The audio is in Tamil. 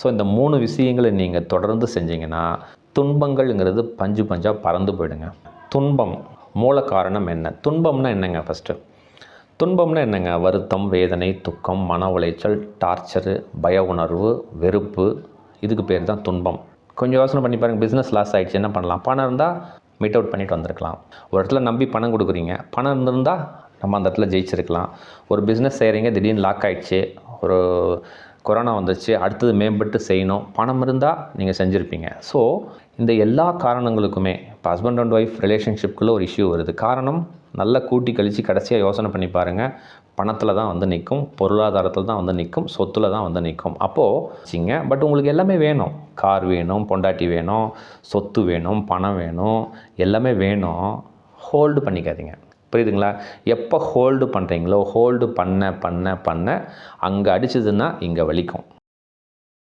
ஸோ இந்த மூணு விஷயங்களை நீங்கள் தொடர்ந்து செஞ்சீங்கன்னா துன்பங்கள்ங்கிறது பஞ்சு பஞ்சாக பறந்து போயிடுங்க. துன்பம் மூல காரணம் என்ன? துன்பம்னா என்னங்க ஃபஸ்ட்டு துன்பம்னா என்னங்க? வருத்தம் வேதனை துக்கம் மன உளைச்சல் டார்ச்சரு பய உணர்வு வெறுப்பு. இதுக்கு பேர் தான் துன்பம். கொஞ்சம் யோசனை பண்ணி பாருங்கள் பிஸ்னஸ் லாஸ் ஆகிடுச்சு என்ன பண்ணலாம்? பணம் இருந்தால் மீட் அவுட் பண்ணிட்டு வந்திருக்கலாம். ஒரு இடத்துல நம்பி பணம் கொடுக்குறீங்க. பணம் இருந்திருந்தால் நம்ம அந்த இடத்துல ஜெயிச்சிருக்கலாம். ஒரு பிஸ்னஸ் செய்கிறீங்க திடீர்னு லாக் ஆகிடுச்சு ஒரு கொரோனா வந்துச்சு அடுத்தது மேம்பட்டு செய்யணும். பணம் இருந்தால் நீங்கள் செஞ்சுருப்பீங்க. ஸோ இந்த எல்லா காரணங்களுக்குமே இப்போ ஹஸ்பண்ட் அண்ட் ஒய்ஃப் ரிலேஷன்ஷிப்குள்ளே ஒரு இஷ்யூ வருது. காரணம் நல்லா கூட்டி கழித்து கடைசியாக யோசனை பண்ணி பாருங்கள் பணத்தில் தான் வந்து நிற்கும் பொருளாதாரத்தில் தான் வந்து நிற்கும் சொத்தில் தான் வந்து நிற்கும் அப்போது வச்சிங்க. பட் உங்களுக்கு எல்லாமே வேணும். கார் வேணும் பொண்டாட்டி வேணும் சொத்து வேணும் பணம் வேணும் எல்லாமே வேணும். ஹோல்டு பண்ணிக்காதீங்க. புரியுதுங்களா? எப்போ ஹோல்டு பண்ணுறீங்களோ ஹோல்டு பண்ண பண்ண பண்ண அங்கே அடிச்சதுன்னா இங்கே வலிக்கும்.